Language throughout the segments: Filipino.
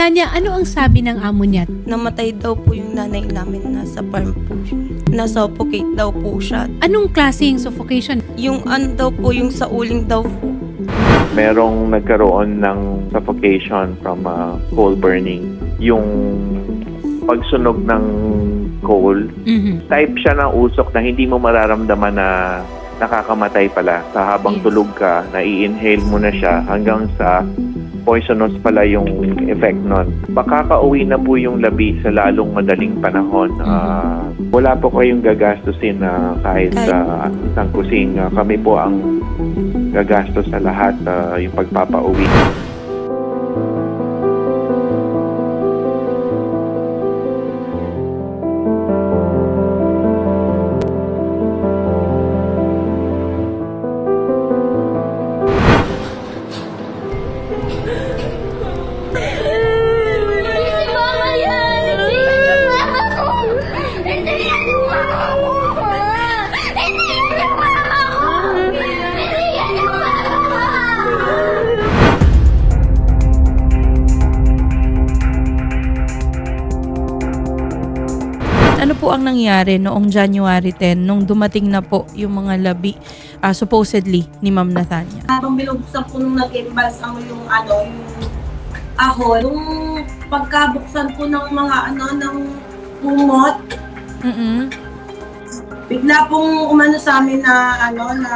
Tanya, ano ang sabi ng amo niya? Namatay daw po yung nanay namin nasa farm po. Nasuffocate daw po siya. Anong klaseng suffocation? Yung ano daw po, yung sa uling daw po. merong nagkaroon ng suffocation from uh, coal burning. Yung pagsunog ng coal, Mhm. type siya ng usok na hindi mo mararamdaman na nakakamatay pala. Sa habang Yes. tulog ka, nai-inhale mo na siya hanggang sa poisonous pala yung effect nun. Baka kauwi na po yung labi sa lalong madaling panahon. Ah, wala po kayong gagastusin na kahit Kahit- sa isang kusing. Ah, kami po ang gagastos sa lahat ah, yung pagpapauwi. Ano po ang nangyari noong January 10 nung dumating na po yung mga labi ah, supposedly ni Ma'am Nathania? Habang binubuksan po nung nag-embalsam yung ano, yung ahon, yung pagkabuksan po ng mga ano, ng kumot, mm bigla pong umano sa amin na ano, na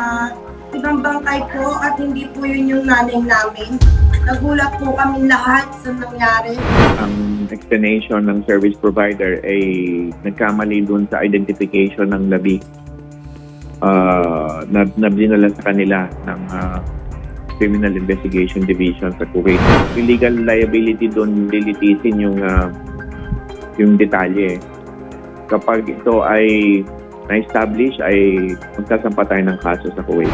ibang bangkay po at hindi po yun yung nanay namin. Nagulat po kami lahat sa nangyari. ang explanation ng service provider ay nagkamali dun sa identification ng labi uh, na, na dinala sa kanila ng ah, Criminal Investigation Division sa Kuwait. Yung legal liability doon lilitisin yung ah, yung detalye. Kapag ito ay na-establish ay magsasampa tayo ng kaso sa Kuwait.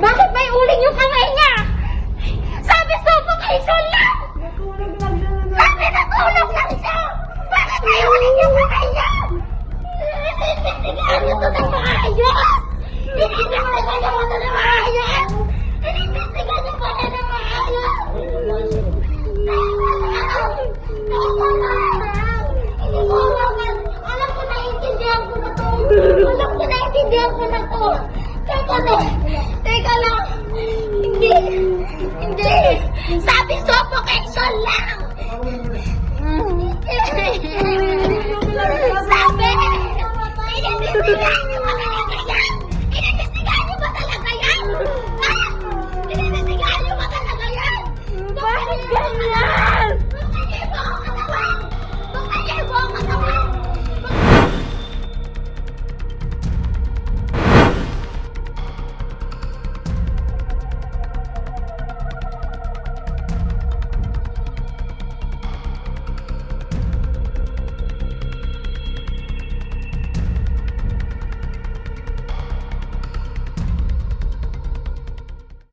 Bakit may uling yung kamay niya? Sabi suffocation lang! Sabi natulog lang siya! Bakit may uling yung kamay niya? Inimbestigahan niyo to ng maayos! Inimbestigahan niyo to ng maayos! Inimbestigahan niyo pala ng maayos! Hindi ko alam. Alam ko na to. Alam ko naiintindihan ko na to. Lang. Teka lang. Hindi. Hindi. Sabi suffocation lang.